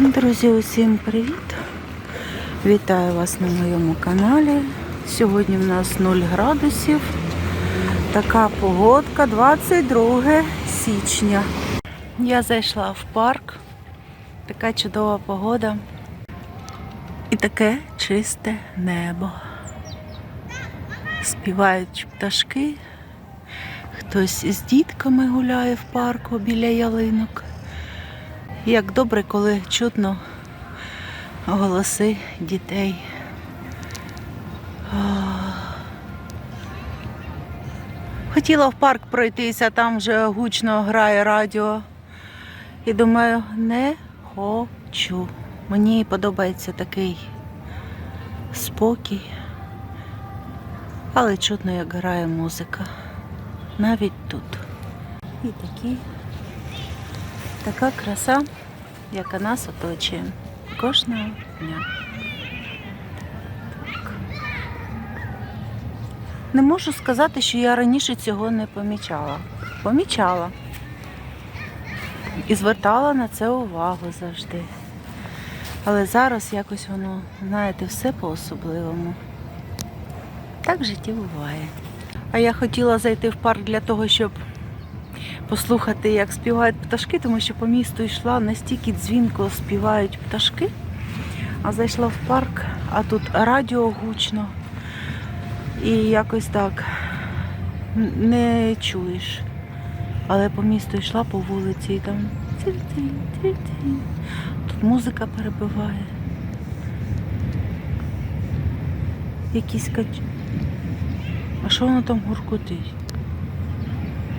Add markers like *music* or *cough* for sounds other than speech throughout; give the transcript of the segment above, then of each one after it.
Друзі, усім привіт! Вітаю вас на моєму каналі. Сьогодні в нас 0 градусів. Така погодка 22 січня. Я зайшла в парк. Така чудова погода. І таке чисте небо. Співають пташки. Хтось з дітками гуляє в парку біля ялинок. Як добре, коли чутно голоси дітей. Хотіла в парк пройтися, там вже гучно грає радіо. І думаю, не хочу. Мені подобається такий спокій. Але чутно, як грає музика. Навіть тут. І такі Така краса, яка нас оточує кожного дня. Так. Не можу сказати, що я раніше цього не помічала. Помічала. І звертала на це увагу завжди. Але зараз якось воно, знаєте, все по-особливому. Так в житті буває. А я хотіла зайти в парк для того, щоб послухати, як співають пташки, тому що по місту йшла настільки дзвінко співають пташки. А зайшла в парк, а тут радіо гучно. І якось так не чуєш. Але по місту йшла по вулиці і там. Тут музика перебиває. Якісь кач... А що воно там гуркотить?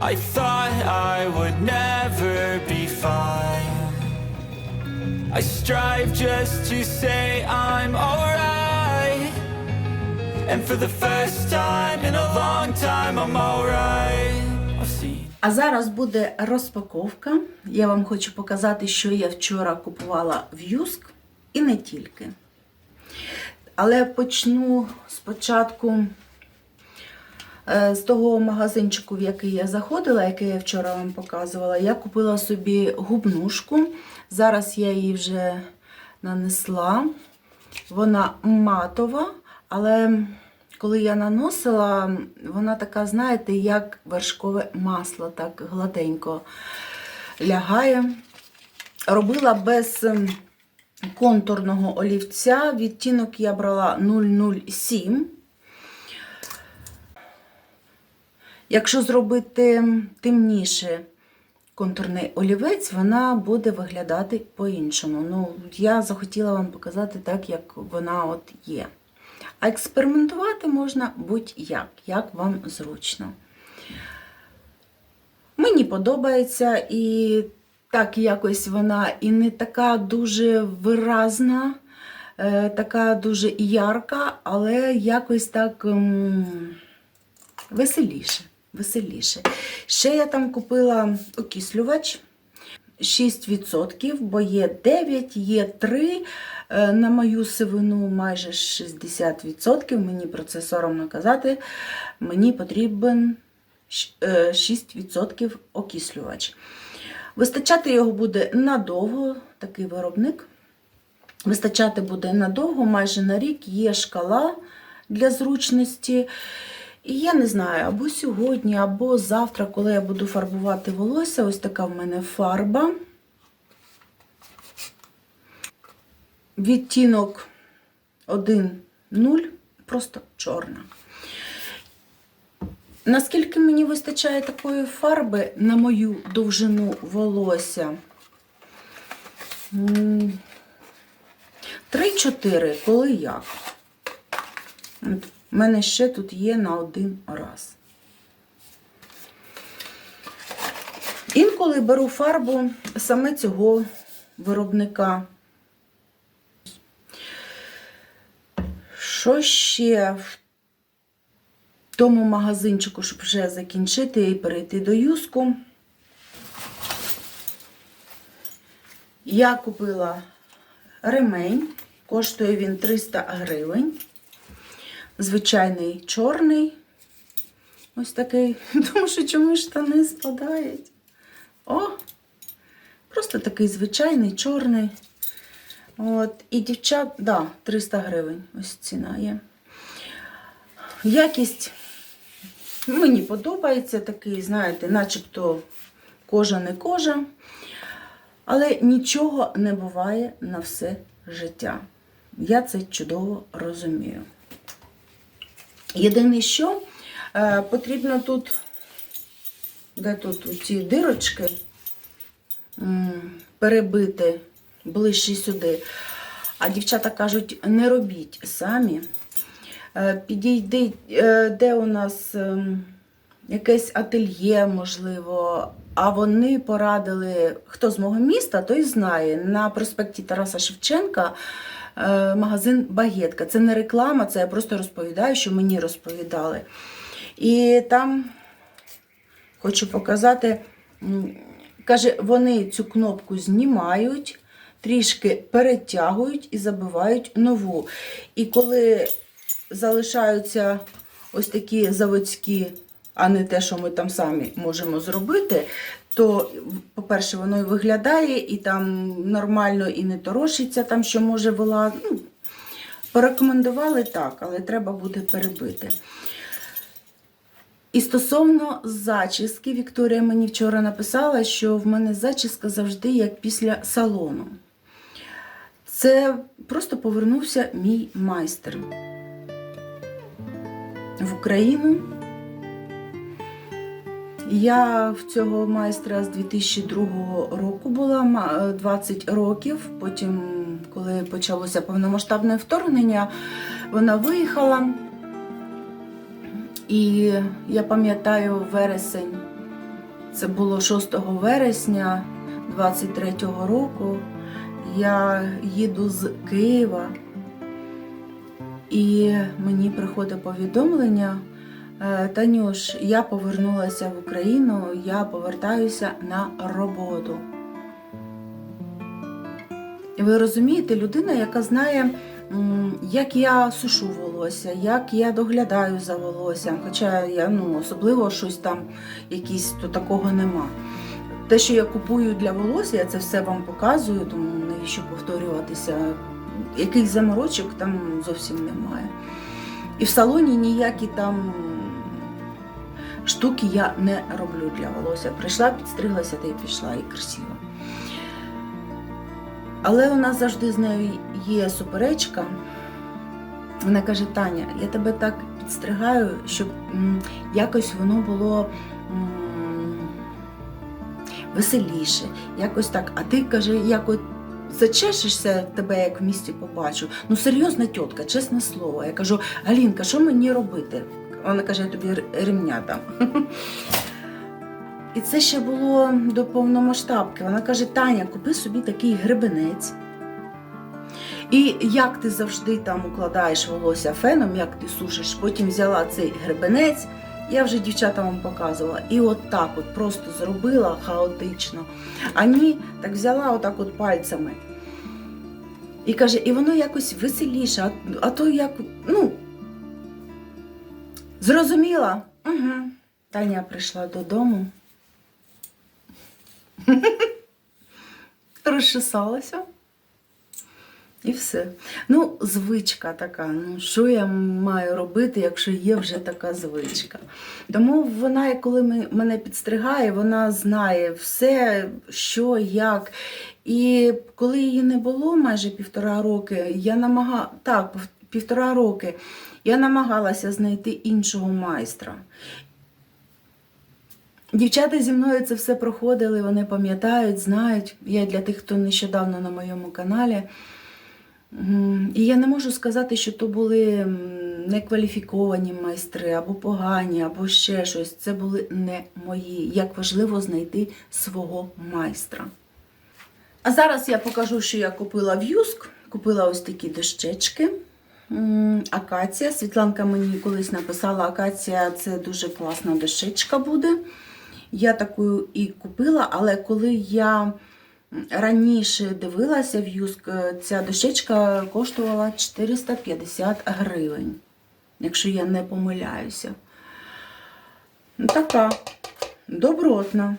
I thought I would never be fine. I strive just to say I'm alright. And for the first time in a long time, I'm alright. А зараз буде розпаковка. Я вам хочу показати, що я вчора купувала в Юск і не тільки. Але почну спочатку е, з того магазинчику, в який я заходила, який я вчора вам показувала. Я купила собі губнушку. Зараз я її вже нанесла. Вона матова, але коли я наносила, вона така, знаєте, як вершкове масло, так гладенько лягає. Робила без ем, контурного олівця. Відтінок я брала 007. Якщо зробити темніше контурний олівець, вона буде виглядати по-іншому. Ну, я захотіла вам показати так, як вона от є. А експериментувати можна будь-як, як вам зручно. Мені подобається і так якось вона і не така дуже виразна, е, така дуже ярка, але якось так м, веселіше. Веселіше. Ще я там купила окислювач 6%, бо є 9, є 3. Е, На мою сивину майже 60%. Мені про це соромно казати. Мені потрібен е, 6% окислювач. Вистачати його буде надовго, такий виробник. Вистачати буде надовго, майже на рік є шкала для зручності. І я не знаю, або сьогодні, або завтра, коли я буду фарбувати волосся, ось така в мене фарба. Відтінок 1,0, просто чорна. Наскільки мені вистачає такої фарби на мою довжину волосся? 3-4, коли як. У мене ще тут є на один раз. Інколи беру фарбу саме цього виробника. Що ще в тому магазинчику, щоб вже закінчити і перейти до юску? Я купила ремень, коштує він 300 гривень. Звичайний чорний. Ось такий. *laughs* Тому що чому штани спадають? О! Просто такий звичайний, чорний. От. І дівчат, да, 300 гривень. Ось ціна є. Якість мені подобається такий, знаєте, начебто кожа не кожа. Але нічого не буває на все життя. Я це чудово розумію. Єдине, що е, потрібно тут, де тут ці дирочки, перебити ближче сюди. А дівчата кажуть, не робіть самі. Е, Підійди, е, де у нас ем, якесь ательє, можливо. А вони порадили, хто з мого міста, той знає. На проспекті Тараса Шевченка магазин Багетка. Це не реклама, це я просто розповідаю, що мені розповідали. І там хочу показати, каже, вони цю кнопку знімають, трішки перетягують і забивають нову. І коли залишаються ось такі заводські, а не те, що ми там самі можемо зробити, то, по-перше, воно і виглядає, і там нормально і не торошиться, там, що може була. Ну, порекомендували так, але треба буде перебити. І стосовно зачіски, Вікторія мені вчора написала, що в мене зачіска завжди як після салону. Це просто повернувся мій майстер в Україну. Я в цього майстра з 2002 року була 20 років. Потім, коли почалося повномасштабне вторгнення, вона виїхала. І я пам'ятаю вересень, це було 6 вересня 23-го року. Я їду з Києва, і мені приходить повідомлення. «Е, Танюш, я повернулася в Україну, я повертаюся на роботу. Ви розумієте, людина, яка знає, як я сушу волосся, як я доглядаю за волоссям, хоча я ну, особливо щось там якісь то такого нема. Те, що я купую для волосся, я це все вам показую, тому навіщо повторюватися. Яких заморочок там зовсім немає. І в салоні ніякі там штуки я не роблю для волосся. Прийшла, підстриглася та й пішла, і красиво. Але у нас завжди з нею є суперечка. Вона каже: Таня, я тебе так підстригаю, щоб якось воно було веселіше, якось так. А ти каже, як от зачешешся тебе, як в місті побачу. Ну, серйозна тітка, чесне слово. Я кажу, Галінка, що мені робити? Вона каже, я тобі р- ремня дам. *laughs* І це ще було до повномасштабки. Вона каже: Таня, купи собі такий гребенець. І як ти завжди там укладаєш волосся феном, як ти сушиш, потім взяла цей гребенець, я вже дівчатам вам показувала. І от так от просто зробила хаотично. А ні, так взяла отак от пальцями. І каже, і воно якось веселіше, а, а то як, ну, зрозуміла. Угу. Таня прийшла додому. *laughs* Розчесалася. І все. Ну, звичка така. Ну, що я маю робити, якщо є вже така звичка? Тому вона, коли мене підстригає, вона знає все, що, як. І коли її не було майже півтора роки, я намагала так, півтора роки, я намагалася знайти іншого майстра. Дівчата зі мною це все проходили, вони пам'ятають, знають. Я для тих, хто нещодавно на моєму каналі. І я не можу сказати, що то були некваліфіковані майстри, або погані, або ще щось. Це були не мої. Як важливо знайти свого майстра. А зараз я покажу, що я купила в Юск. Купила ось такі дощечки. Акація. Світланка мені колись написала, акація це дуже класна дощечка буде. Я таку і купила, але коли я раніше дивилася в Юск, е, ця дощечка коштувала 450 гривень, якщо я не помиляюся. Така добротна.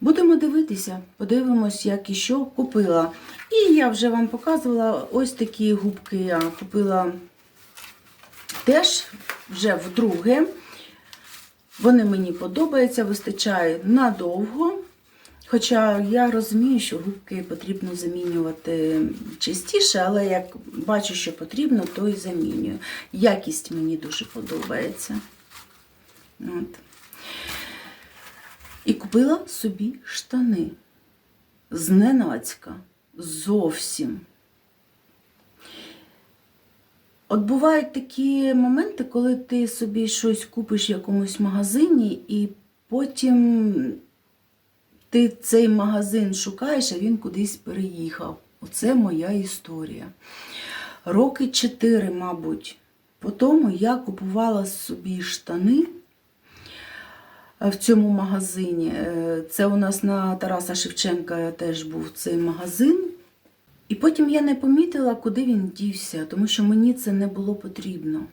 Будемо дивитися, подивимось, як і що купила. І я вже вам показувала ось такі губки. Я купила теж вже вдруге. Вони мені подобаються, вистачає надовго. Хоча я розумію, що губки потрібно замінювати частіше, але як бачу, що потрібно, то і замінюю. Якість мені дуже подобається. От. І купила собі штани. Зненацька. Зовсім. От бувають такі моменти, коли ти собі щось купиш в якомусь магазині, і потім ти цей магазин шукаєш, а він кудись переїхав. Оце моя історія. Роки чотири, мабуть, по тому я купувала собі штани в цьому магазині. Е, Це у нас на Тараса Шевченка теж був цей магазин. І потім я не помітила, куди він дівся, тому що мені це не було потрібно.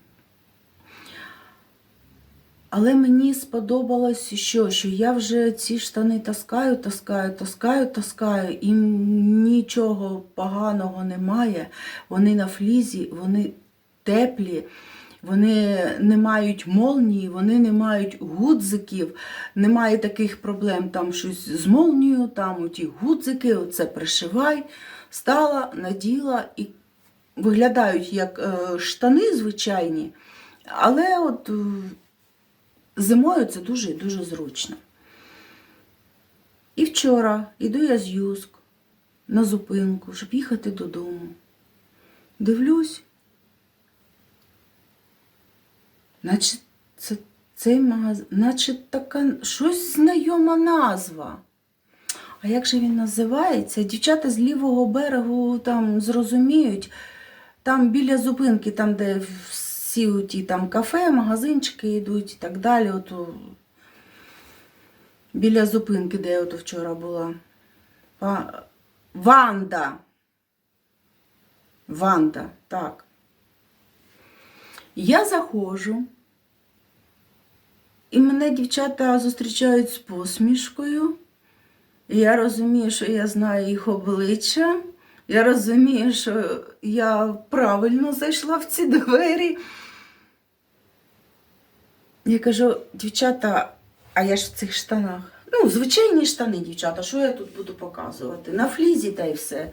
Але мені сподобалось, що, що я вже ці штани таскаю, таскаю, таскаю, таскаю, і нічого поганого немає. Вони на флізі, вони теплі, вони не мають молнії, вони не мають гудзиків, немає таких проблем, там щось з молнією, там оті гудзики, оце пришивай, стала, наділа і виглядають як е, штани звичайні, але от. Зимою це дуже і дуже зручно. І вчора йду я з Юск на зупинку, щоб їхати додому. Дивлюсь, наче це цей магазин, наче така щось знайома назва. А як же він називається? Дівчата з лівого берегу там зрозуміють, там біля зупинки, там, де всі ті там кафе, магазинчики йдуть і так далі. От, біля зупинки, де я от вчора була. Па- Ванда. Ванда, так. Я заходжу, і мене дівчата зустрічають з посмішкою. Я розумію, що я знаю їх обличчя. Я розумію, що я правильно зайшла в ці двері. Я кажу, дівчата, а я ж в цих штанах. Ну, звичайні штани, дівчата, що я тут буду показувати? На флізі та й все.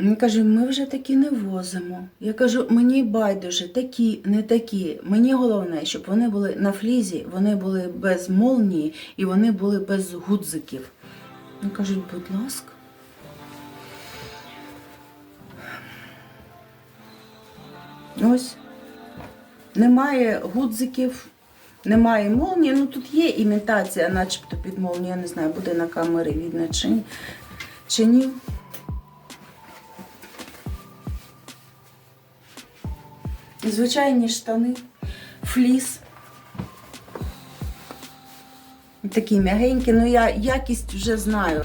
Він каже, ми вже такі не возимо. Я кажу, мені байдуже, такі, не такі. Мені головне, щоб вони були на флізі, вони були без молнії і вони були без гудзиків. Він кажуть, будь ласка. Ось. Немає гудзиків, немає молнії. Ну тут є імітація, начебто під молнію. Я не знаю, буде на камері видно чи, ні- чи ні. Звичайні штани, фліс. Такі м'ягенькі, ну я якість вже знаю.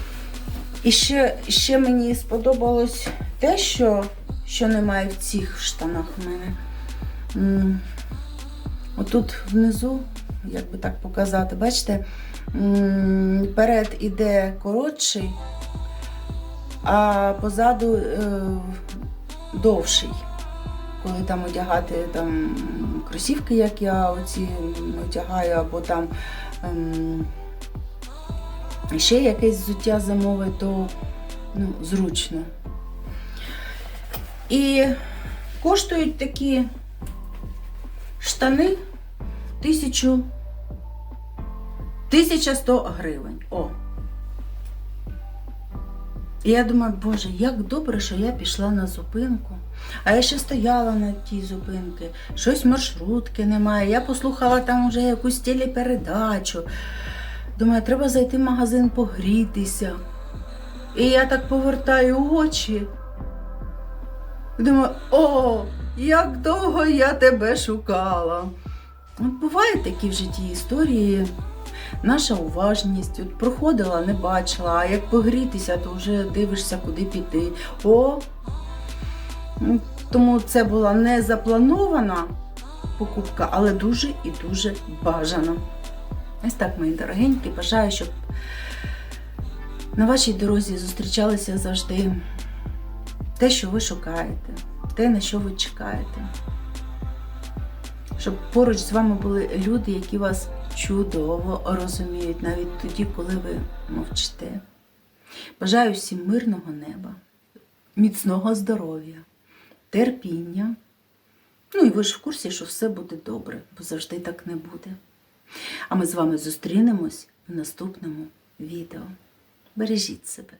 І ще, ще мені сподобалось те, що, що немає в цих штанах в мене. Отут внизу, як би так показати, бачите, перед іде коротший, а позаду е, довший. Коли там одягати там, кросівки, як я оці одягаю, або там ем, ще якесь взуття замовити, то ну, зручно. І коштують такі штани тисячу 1100 гривень. О. І я думаю, боже, як добре, що я пішла на зупинку. А я ще стояла на тій зупинці, щось маршрутки немає. Я послухала там вже якусь телепередачу. Думаю, треба зайти в магазин погрітися. І я так повертаю очі. Думаю, о, як довго я тебе шукала. Бувають такі в житті історії. Наша уважність от проходила, не бачила, а як погрітися, то вже дивишся, куди піти. О! Тому це була не запланована покупка, але дуже і дуже бажана. Ось так, мої дорогенькі, бажаю, щоб на вашій дорозі зустрічалися завжди те, що ви шукаєте, те, на що ви чекаєте. Щоб поруч з вами були люди, які вас чудово розуміють, навіть тоді, коли ви мовчите. Бажаю всім мирного неба, міцного здоров'я, терпіння. Ну і ви ж в курсі, що все буде добре, бо завжди так не буде. А ми з вами зустрінемось в наступному відео. Бережіть себе.